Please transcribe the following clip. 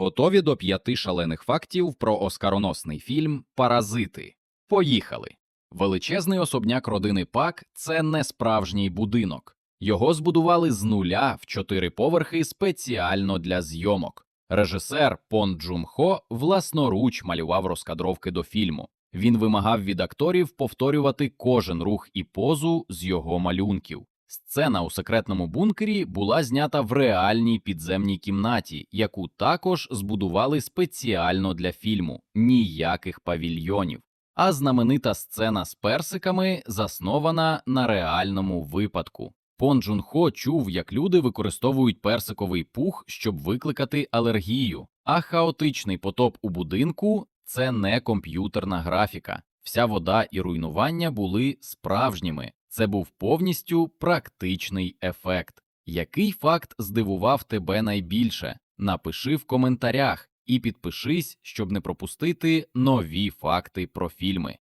Готові до п'яти шалених фактів про оскароносний фільм Паразити. Поїхали. Величезний особняк родини Пак це не справжній будинок. Його збудували з нуля в чотири поверхи спеціально для зйомок. Режисер Пон Джун Хо власноруч малював розкадровки до фільму. Він вимагав від акторів повторювати кожен рух і позу з його малюнків. Сцена у секретному бункері була знята в реальній підземній кімнаті, яку також збудували спеціально для фільму. Ніяких павільйонів. А знаменита сцена з персиками заснована на реальному випадку. Пон Джун Хо чув, як люди використовують персиковий пух, щоб викликати алергію, а хаотичний потоп у будинку це не комп'ютерна графіка. Вся вода і руйнування були справжніми. Це був повністю практичний ефект. Який факт здивував тебе найбільше? Напиши в коментарях і підпишись, щоб не пропустити нові факти про фільми.